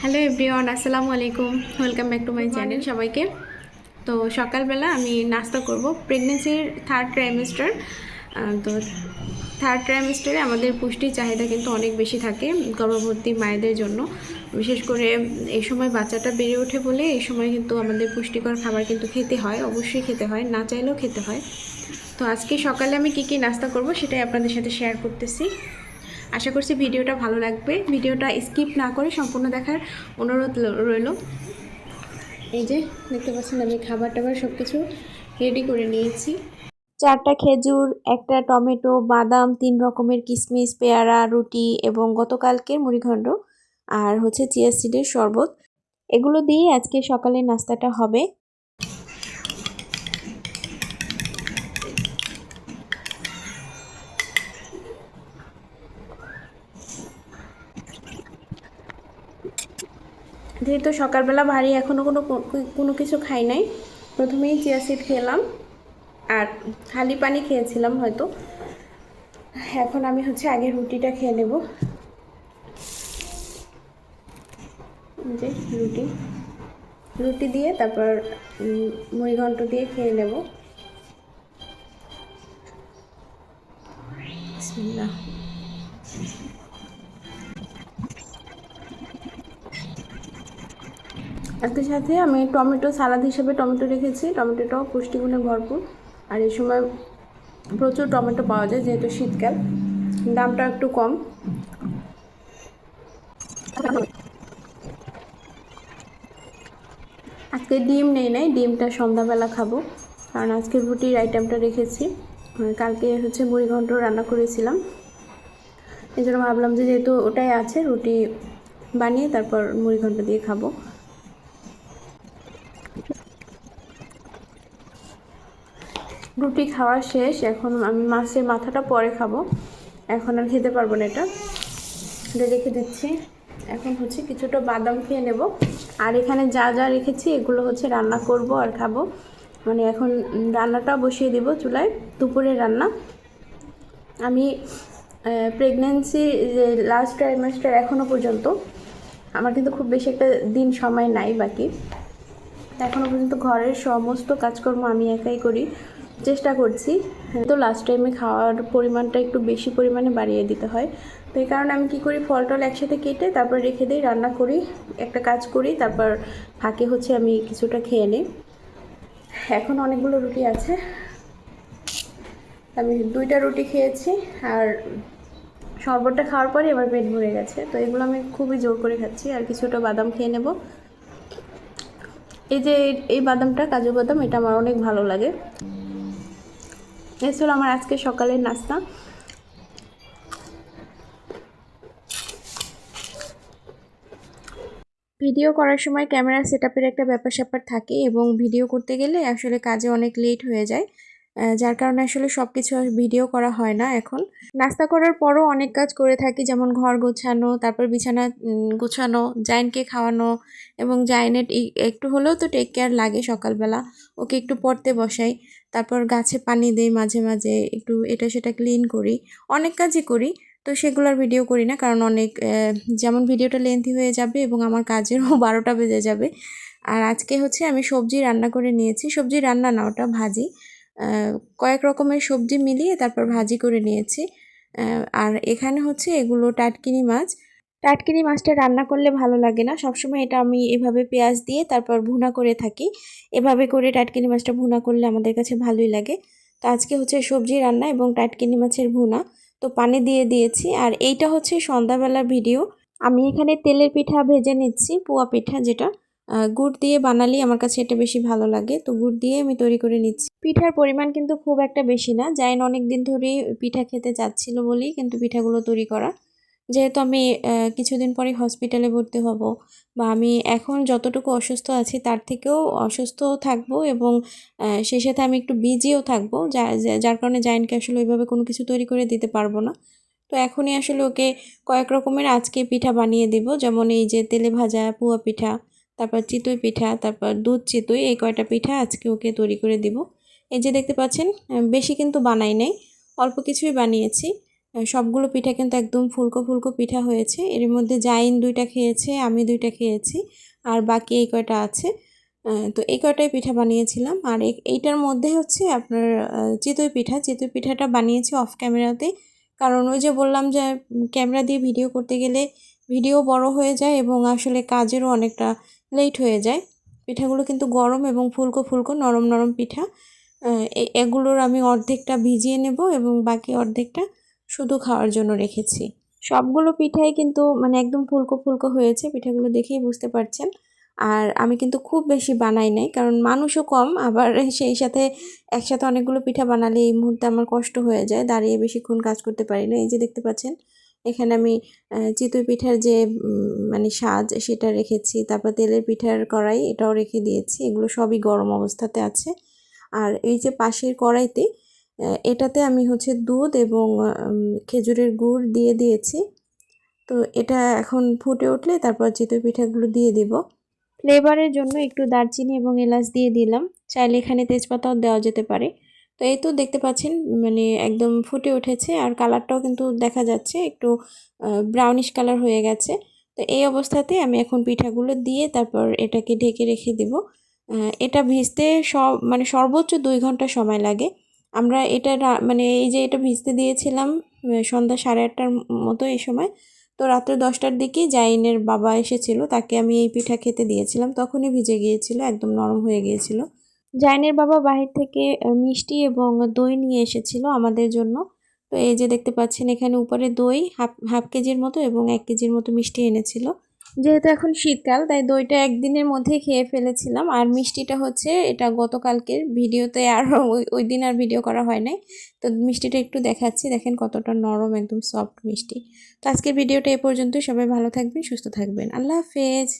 Hello everyone আসসালামু আলাইকুম। Welcome back to my channel সবাইকে। তো সকালবেলা আমি নাস্তা করব। প্রেগনেন্সির থার্ড ট্রাইমেস্টার তো থার্ড ট্রাইমেস্টারে আমাদের পুষ্টির চাহিদা কিন্তু অনেক বেশি থাকে গর্ভবতী মায়েদের জন্য। বিশেষ করে এই সময় বাচ্চাটা বেড়ে ওঠে বলে এই সময় কিন্তু আমাদের পুষ্টিকর খাবার কিন্তু খেতে হয় অবশ্যই খেতে হয় না চাইলেও খেতে হয়। তো আজকে সকালে আমি কী কী নাস্তা করব সেটাই আপনাদের সাথে শেয়ার করতেছি। আশা করছি ভিডিওটা ভালো লাগবে। ভিডিওটা স্কিপ না করে সম্পূর্ণ দেখার অনুরোধ রইল। এই যে, দেখতে পাচ্ছেন আমি খাবার টাবার সব কিছু রেডি করে নিয়েছি। চারটা খেজুর, একটা টমেটো, বাদাম, তিন রকমের কিশমিশ পেয়ারা, রুটি এবং গতকালকের মুড়িঘণ্ড আর হচ্ছে চিয়া সিডের শরবত। এগুলো দিয়ে আজকে সকালে নাস্তাটা হবে। যেহেতু সকালবেলা ভারী এখনও কোনো কোনো কিছু খাই নাই। প্রথমেই চিয়া সিড খেলাম, আর খালি পানি খেয়েছিলাম হয়তো। এখন আমি হচ্ছে আগে রুটিটা খেয়ে নেব। যে রুটি। রুটি দিয়ে তারপর মুড়িঘণ্ট দিয়ে খেয়ে নেব। একই সাথে আমি টমেটো সালাদ হিসেবে টমেটো রেখেছি। টমেটোটাও পুষ্টিগুণে ভরপুর। আর এই সময় প্রচুর টমেটো পাওয়া যায়, যেহেতু শীতকাল। দামটা একটু কম। আজকে ডিম নেই নাই, ডিমটা সন্ধ্যাবেলা খাব। কারণ আজকে রুটির আইটেমটা রেখেছি। কালকে হচ্ছে মুড়ি ঘন্ট রান্না করেছিলাম। এই জন্য ভাবলাম যে যেহেতু ওটাই আছে, রুটি বানিয়ে তারপর মুড়ি ঘন্ট দিয়ে খাব। রুটি খাওয়া শেষ, এখন আমি মাছের মাথাটা পরে খাব। এখন আর খেতে পারব না এটা। এটা রেখে দিচ্ছি। এখন হচ্ছে কিছুটা বাদাম খেয়ে নেব। আর এখানে যা যা রেখেছি, এগুলো হচ্ছে রান্না করব আর খাব। মানে এখন রান্নাটা বসিয়ে দিব চুলায় দুপুরের রান্না। আমি প্রেগনেন্সি যে লাস্ট ট্রাইমাস্টার এখনও পর্যন্ত, আমার কিন্তু খুব বেশি একটা দিন সময় নাই বাকি। এখনও পর্যন্ত ঘরের সমস্ত কাজকর্ম আমি একাই করি। চেষ্টা করছি। তো লাস্ট টাইমে খাওয়ার পরিমাণটা একটু বেশি পরিমাণে বাড়িয়ে দিতে হয়। তো এই কারণে আমি কী করি ফল টল একসাথে কেটে তারপর রেখে দিই, রান্না করি, একটা কাজ করি, তারপর ফাঁকে হচ্ছে আমি কিছুটা খেয়ে নিই। এখন অনেকগুলো রুটি আছে। আমি দুইটা রুটি খেয়েছি আর শরবতটা খাওয়ার পরে এবার পেট ভরে গেছে। তো এগুলো আমি খুবই জোর করে খাচ্ছি আর কিছুটা বাদাম খেয়ে নেব। এই যে এই বাদামটা, কাজু বাদাম, এটা আমার অনেক ভালো লাগে। হলো আমার আজকে সকালের নাস্তা। ভিডিও করার সময় ক্যামেরা সেট একটা ব্যাপার স্যাপার থাকে এবং ভিডিও করতে গেলে আসলে কাজে অনেক লেট হয়ে যায়। যার কারণে আসলে সব কিছু ভিডিও করা হয় না এখন। নাস্তা করার পরও অনেক কাজ করে থাকি, যেমন ঘর গোছানো, তারপর বিছানা গোছানো, জাইনকে খাওয়ানো এবং জাইনের একটু হলেও তো টেক কেয়ার লাগে সকালবেলা। ওকে একটু পড়তে বসাই, তারপর গাছে পানি দেই মাঝে মাঝে, একটু এটা সেটা ক্লিন করি। অনেক কাজই করি, তো সেগুলোর ভিডিও করি না, কারণ অনেক যেমন ভিডিওটা লেন্থি হয়ে যাবে এবং আমার কাজেরও বারোটা বেজে যাবে। আর আজকে হচ্ছে আমি সবজি রান্না করে নিয়েছি, সবজি রান্না না, ওটা ভাজি। কয়েক রকমের সবজি মিলিয়ে তারপর ভাজি করে নিয়েছি। আর এখানে হচ্ছে এগুলো টাটকিনি মাছ। টাটকিনি মাছটা রান্না করলে ভালো লাগে না। সবসময় এটা আমি এভাবে পেঁয়াজ দিয়ে তারপর ভুনা করে থাকি। এভাবে করে টাটকিনি মাছটা ভুনা করলে আমাদের কাছে ভালোই লাগে। তো আজকে হচ্ছে সবজি রান্না এবং টাটকিনি মাছের ভুনা। তো পানি দিয়ে দিয়েছি। আর এইটা হচ্ছে সন্ধ্যাবেলার ভিডিও। আমি এখানে তেলের পিঠা ভেজে নিচ্ছি, পোয়া পিঠা যেটা। গুড় দিয়ে বানালেই আমার কাছে এটা বেশি ভালো লাগে। তো গুড় দিয়ে আমি তৈরি করে নিচ্ছি। পিঠার পরিমাণ কিন্তু খুব একটা বেশি না। জাইন অনেক দিন ধরেই পিঠা খেতে চাচ্ছিল বলেই কিন্তু পিঠাগুলো তৈরি করা। যেহেতু আমি কিছুদিন পরে হসপিটালে ভর্তি হব বা আমি এখন যতটুকু অসুস্থ আছি তার থেকেও অসুস্থ থাকব এবং সেই সাথে আমি একটু বিজিও থাকব। যার কারণে জাইনকে আসলে ওইভাবে কোনো কিছু তৈরি করে দিতে পারব না। তো এখনই আসলে ওকে কয়েক রকমের আজকে পিঠা বানিয়ে দিব। যেমন এই যে তেলে ভাজা পুয়া পিঠা তারপর চিতই পিঠা, তারপর দুধ চিতই, এই কয়টা পিঠা আজকে ওকে তৈরি করে দিব। এই যে দেখতে পাচ্ছেন বেশি কিন্তু বানাই নাই, অল্প কিছুই বানিয়েছি। সবগুলো পিঠা কিন্তু একদম ফুলকো ফুলকো পিঠা হয়েছে। এর মধ্যে জাইন দুইটা খেয়েছে, আমি দুইটা খেয়েছি, আর বাকি এই কয়টা আছে। তো এই কয়টাই পিঠা বানিয়েছিলাম। আর এই- এইটার মধ্যে হচ্ছে আপনার চিতই পিঠা। চিতই পিঠাটা বানিয়েছি অফ ক্যামেরাতে, কারণ ওই যে বললাম যে ক্যামেরা দিয়ে ভিডিও করতে গেলে ভিডিও বড় হয়ে যায় এবং আসলে কাজেরও অনেকটা লেট হয়ে যায়। পিঠাগুলো কিন্তু গরম এবং ফুলকো ফুলকো, নরম নরম পিঠা। এগুলোর আমি অর্ধেকটা ভিজিয়ে নেব এবং বাকি অর্ধেকটা শুধু খাওয়ার জন্য রেখেছি। সবগুলো পিঠাই কিন্তু মানে একদম ফুলকো ফুলকো হয়েছে, পিঠাগুলো দেখেই বুঝতে পারছেন। আর আমি কিন্তু খুব বেশি বানাই নাই, কারণ মানুষও কম, আবার সেই সাথে একসাথে অনেকগুলো পিঠা বানালে এই মুহূর্তে আমার কষ্ট হয়ে যায়, দাঁড়িয়ে বেশিক্ষণ কাজ করতে পারি না। এই যে দেখতে পাচ্ছেন এখানে আমি চিতই পিঠার যে মানে সাজ সেটা রেখেছি, তারপর তেলের পিঠার কড়াই এটাও রেখে দিয়েছি, এগুলো সবই গরম অবস্থাতে আছে। আর এই যে পাশের কড়াইতে এটাতে আমি হচ্ছে দুধ এবং খেজুরের গুড় দিয়ে দিয়েছি। তো এটা এখন ফুটে উঠলে তারপর চিতই পিঠাগুলো দিয়ে দিব। ফ্লেভারের জন্য একটু দারচিনি এবং এলাচ দিয়ে দিলাম। চাইলে এখানে তেজপাতাও দেওয়া যেতে পারে। তো এই তো দেখতে পাচ্ছেন মানে একদম ফুটে উঠেছে আর কালারটাও কিন্তু দেখা যাচ্ছে একটু ব্রাউনিশ কালার হয়ে গেছে। তো এই অবস্থাতে আমি এখন পিঠাগুলো দিয়ে তারপর এটাকে ঢেকে রেখে দেব। এটা ভিজতে সব মানে সর্বোচ্চ দুই ঘণ্টা সময় লাগে। আমরা এটা মানে এই যে এটা ভিজতে দিয়েছিলাম সন্ধ্যা সাড়ে আটটার মতো এই সময়, তো রাত্রে দশটার দিকে জাইনের বাবা এসেছিল, তাকে আমি এই পিঠা খেতে দিয়েছিলাম, তখনই ভিজে গিয়েছিল, একদম নরম হয়ে গিয়েছিল। জাইনের বাবা বাহির থেকে মিষ্টি এবং দই নিয়ে এসেছিল আমাদের জন্য। তো এই যে দেখতে পাচ্ছেন, এখানে উপরে দই, হাফ হাফ কেজির মতো এবং এক কেজির মতো মিষ্টি এনেছিল। যেহেতু এখন শীতকাল, তাই দইটা একদিনের মধ্যে খেয়ে ফেলেছিলাম। আর মিষ্টিটা হচ্ছে, এটা গতকালকের ভিডিওতে আর ওই দিন আর ভিডিও করা হয় নাই। তো মিষ্টিটা একটু দেখাচ্ছি, দেখেন কতটা নরম, একদম সফট মিষ্টি। তো আজকের ভিডিওটা এ পর্যন্ত সবাই ভালো থাকবেন, সুস্থ থাকবেন। আল্লাহ হাফেজ।